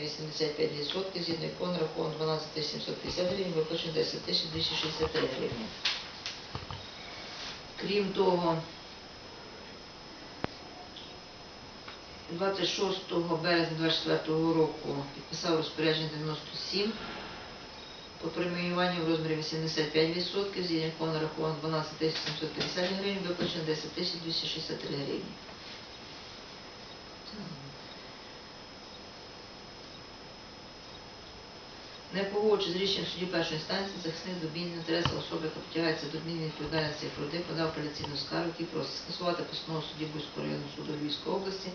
розмірі 85%, згідно якого нараховано 12 750 гривень, виплачено 10 263 гривні. Крім того, 26 березня 2024 року підписав розпорядження 97 по преміюванню в розмірі 85%, згідно якого нараховано 12 750 гривень, виплачено 10 263 гривні. Не погоджуючи з рішенням судді першої інстанції, захисник добійні інтереси особи, яка притягається до адмінної відповідальності Фроди, подав апеляційну скаргу, який просить скасувати постанову судді Бузького районного суду Львівської області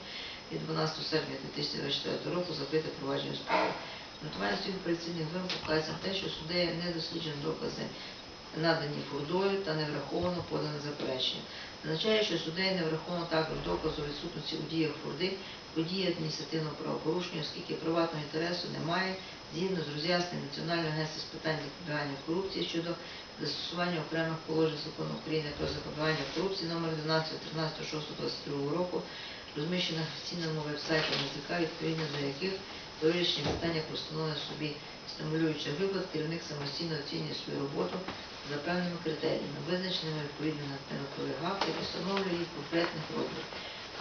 від 12 серпня 2024 року закрите провадження справи. Нотування своїх апеляційних вимог вказується на те, що суддею не досліджено докази, надані Фурдою та не враховано подане заперечення. Означає, що суддею не враховано також доказу відсутності у діях Фурди, події адміністративного правопорушення, оскільки приватного інтересу немає, згідно з роз'ясненням Національного агентства з питань запобігання корупції щодо застосування окремих положень закону України про запобігання корупції номер 12 13.06.22 року, розміщених в офіційному веб-сайті НЗК, відповідно до яких до вирішення питання про собі стимулюючих виплат керівник самостійно оцінює свою роботу за певними критеріями, визначеними відповідно на актів і встановлює їх конкретних розмір.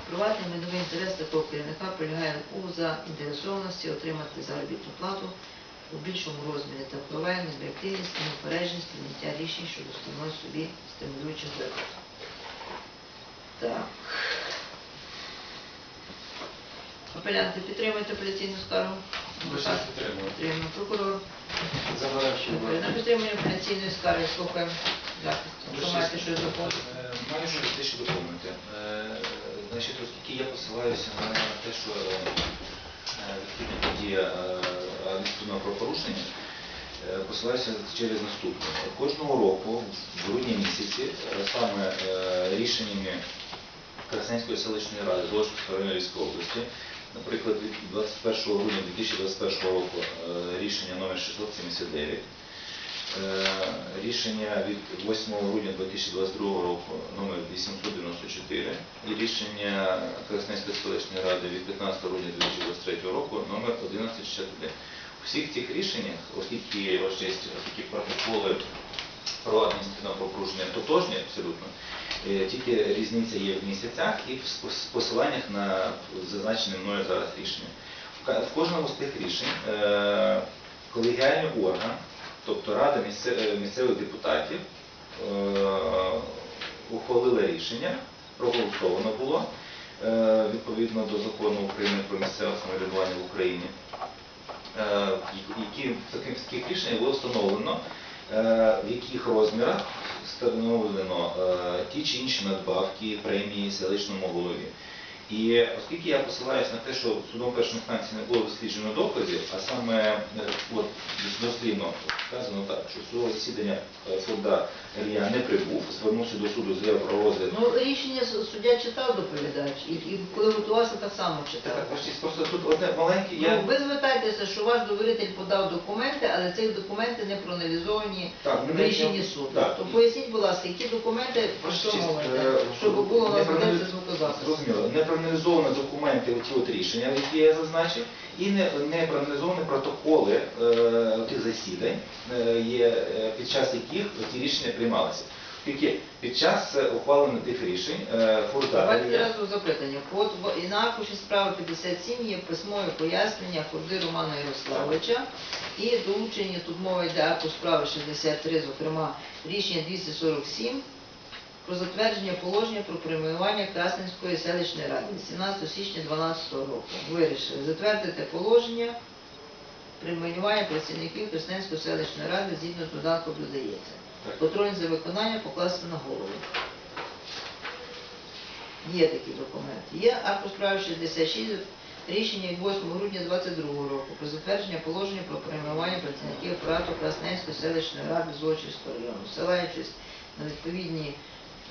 Приватний майновий інтерес такого керівника полягає у заінтересованості отримати заробітну плату у більшому розмірі та впливає на об'єктивність і неупередженість прийняття рішень щодо встановлення собі стимулюючих виплат. Так. Апелянти, підтримуєте апеляційну скаргу? Підтримую. Підтримуємо. Прокурор. Завершую. На підтримання апеляційної скарги слухаємо захист. Що маєте щось доповнити? Е, Маю що дещо доповнити. Значить, оскільки я посилаюся на те, що е, відповідна подія е, адміністративного правопорушення, посилаюся через наступне. Кожного року, в грудні місяці, саме рішеннями Красненської селищної ради Золочівської районної області, наприклад, від 21 грудня 2021 року е, рішення номер 679, Е, Рішення від 8 грудня 2022 року номер 894 і рішення Красненської селищної ради від 15 грудня 2023 року номер 1161. У всіх цих рішеннях, оскільки оскільки протоколи про адміністративне правопорушення тотожні абсолютно, е, тільки різниця є в місяцях і в посиланнях на зазначене мною зараз рішення. В кожному з тих рішень е, колегіальний орган, тобто Рада е, місцевих депутатів, ухвалила рішення, проголосовано було відповідно до закону України про місцеве самоврядування в Україні, які в таких, рішеннях було встановлено, в яких розмірах встановлено е, ті чи інші надбавки, премії селищному голові. І оскільки я посилаюся на те, що судом першої інстанції не було досліджено доказів, а саме е, от, дослівно сказано так, що судове засідання е, Форда Ілля не прибув, звернувся до суду з заявою про розгляд Ну, рішення суддя читав доповідач, і, і коли готувався, так само читав. Так, ваші просто тут одне маленьке, я Ну, ви звертайтеся, що ваш довіритель подав документи, але ці документи не проаналізовані Так, в рішенні суду. так. То поясніть, будь ласка, які документи про що мовите, е, щоб було проаналіз- звукозапис. Зрозуміло, не проаналізовані документи, оті от рішення, які я зазначив, і не, не проаналізовані протоколи е, тих засідань, е, е, під час яких ці рішення приймалися. Оскільки під час е, ухвалення тих рішень е, Фурда Давайте зразу запитання. От в- і на аркуші справи 57 є письмове пояснення Фурди Романа Ярославовича і долучені, тут мова йде аркуш справи 63, зокрема рішення 247 про затвердження положення про преміювання Красненської селищної ради 18 січня 2012 року. Вирішили затвердити положення преміювання працівників Красненської селищної ради згідно з додатком додається. Контроль за виконанням покласти на голову. Є такі документи. Є акт у справі 66, рішення від 8 грудня 2022 року про затвердження положення про перейменування працівників апарату Красненської селищної ради Злочівського району. Ссилаючись на відповідні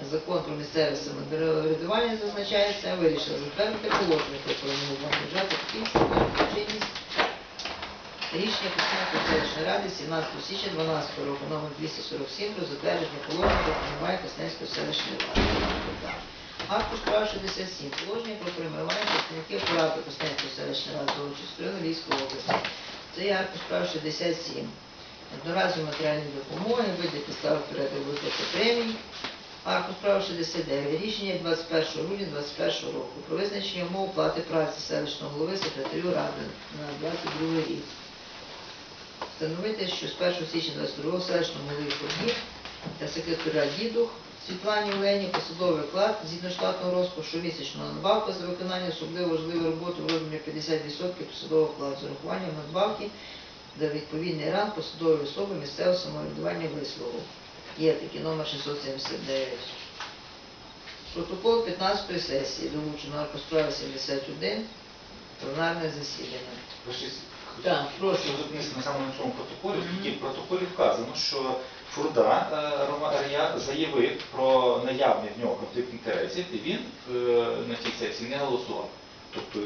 закон про місцеве самоврядування зазначається, вирішили затвердити положення про перейменування бюджету таким, чинність Рішення Красненської селищної ради 17 січня 12 року номер 247 про затвердження положення про формування Красненської селищної ради. Акт у 67. Положення про перейменування представників апарату Костянської селищної ради Золочівської району Львівської області. Це є акт у 67. Одноразові матеріальні допомоги, види підстави порядок виплати премій. Акт у справі 69. Рішення 21 грудня 2021 року про визначення умов оплати праці селищного голови секретарю ради на 22 рік. Встановити, що з 1 січня 22 селищному голові Подіб та секретаря Дідух Світлані Олені посадовий оклад згідно штатного розпису щомісячного надбавка за виконання особливо важливої роботи в розмірі 50% посадового окладу з урахуванням надбавки за відповідний ранг посадової особи місцевого самоврядування вислову. Є такий номер 679. Протокол 15 сесії долучено по справі 71 пленарне засідання. Ваші- Так, прошу. Зупинитися на самому цьому протоколі, Мгм. оскільки в протоколі вказано, що Фурда е, заявив про наявний в нього конфлікт інтересів, і він е, на цій сесії не голосував. Тобто,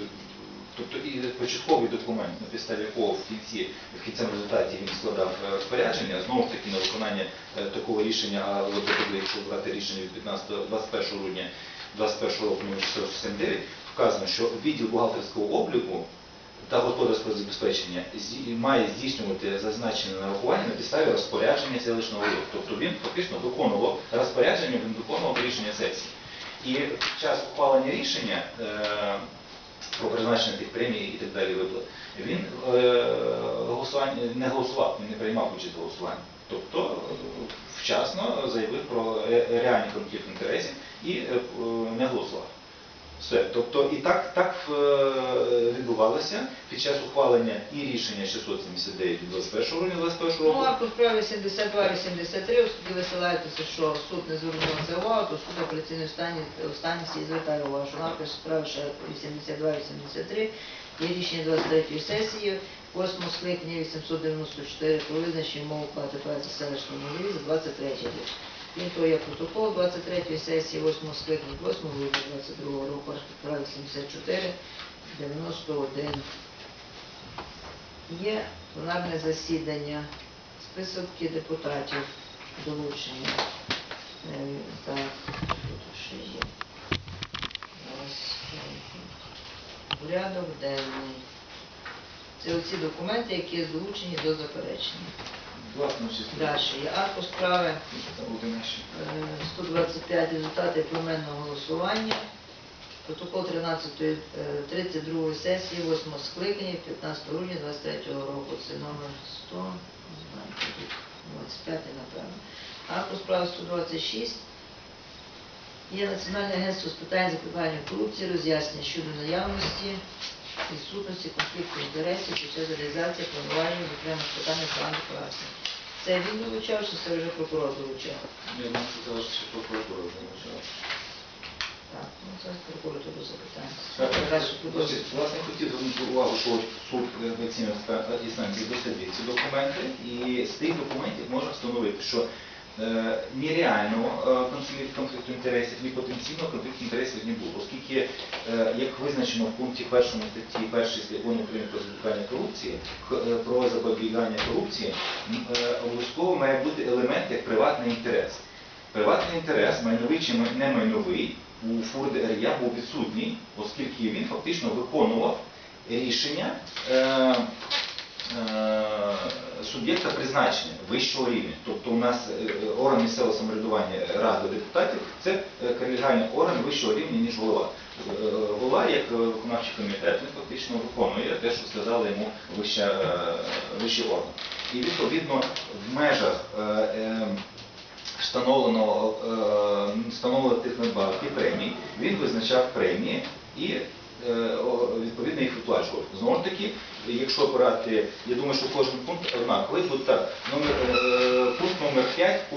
тобто і початковий документ, на підставі якого в кінці, в кінцевому результаті він складав е, розпорядження, знову ж таки на виконання е, такого рішення, а от якщо брати рішення від 15, 21 грудня 21 року номер 479, вказано, що відділ бухгалтерського обліку та господарського забезпечення має здійснювати зазначене нарахування на підставі розпорядження селищного голови. Тобто він фактично виконував розпорядження, він виконував рішення сесії. І під час ухвалення рішення е, про призначення тих премій і так далі виплат, він е, голосування не голосував, не приймав участь в голосуванні. Тобто е, вчасно заявив про ре- реальний конфлікт інтересів і е, е, не голосував. Все. Тобто і так, так е, відбувалося під час ухвалення і рішення 679 від 21 грудня 21 Ну, року. а по справі 72-83, оскільки ви ссилаєтеся, що суд не звернув на це увагу, то суд апеляційної стані, всі звертає увагу, що напис справи ще 82-83 є рішення 23 сесії 8 скликання 894 про визначення умов оплати праці селищному голові за 23 рік. Того, є протокол 23 сесії 8 скликання 8 грудня 22 року, справа 74 91. Є пленарне засідання, список депутатів долучені. Е, Так, тут ще є? Е, Порядок денний. Це оці документи, які долучені до заперечення. Власне, всі Далі є акт справи Це буде наші. Е, 125 результати поіменного голосування. Протокол 13 е, 32 сесії 8 скликання 15 грудня 23 року. Це номер 100, не знаю, 25 напевно. Акт у справі 126. Є Національне агентство з питань запобігання корупції, роз'яснення щодо наявності відсутності конфлікту інтересів під час реалізації планування в окремих питаннях плану праці. Це він долучав, чи це вже прокурор долучав? Я думаю, що це ваше прокуратура визначала. Так, ну це прокуратуру запитання. Власне, хотів звернути увагу, що суд апеляційної інстанції дослідив ці документи, і з тих документів можна встановити, що е, ні реального е, конфлікту, інтересів, ні потенційного конфлікту інтересів не було, оскільки, е, як визначено в пункті першому статті першої закону України про запобігання корупції, е, про запобігання корупції, е, обов'язково має бути елемент як приватний інтерес. Приватний інтерес, майновий чи не майновий, у Фурди РЯ був відсутній, оскільки він фактично виконував рішення е, е, суб'єкта призначення вищого рівня. Тобто у нас е, орган місцевого самоврядування Ради депутатів це е, колегіальний орган вищого рівня, ніж голова. Е, Голова, як е, виконавчий комітет, він фактично виконує те, що сказали йому е, вищий орган. І відповідно в межах е, е, встановленого е, встановлених тих надбавок і премій, він визначав премії і е, відповідно їх виплачував. Знову ж таки, якщо брати, я думаю, що кожен пункт однаковий, тут так, номер, е, пункт номер 5 в,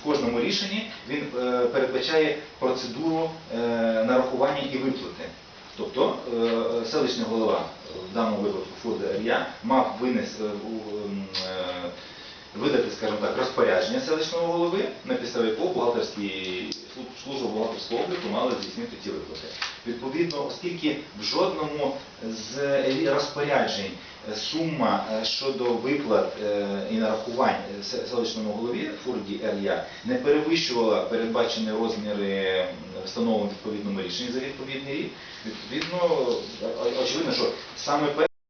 в кожному рішенні він е, передбачає процедуру е, нарахування і виплати. Тобто е, селищний голова в даному випадку Фурда РЯ мав винес, е, у, е, видати, скажімо так, розпорядження селищного голови, на підставі якого бухгалтерські слу- служба бухгалтерського обліку мали здійснити ті виплати. Відповідно, оскільки в жодному з розпоряджень е, сума е, щодо виплат е, і нарахувань селищному голові Фурді Р.Я. не перевищувала передбачені розміри встановлені відповідному рішенні за відповідний рік, відповідно, очевидно, що саме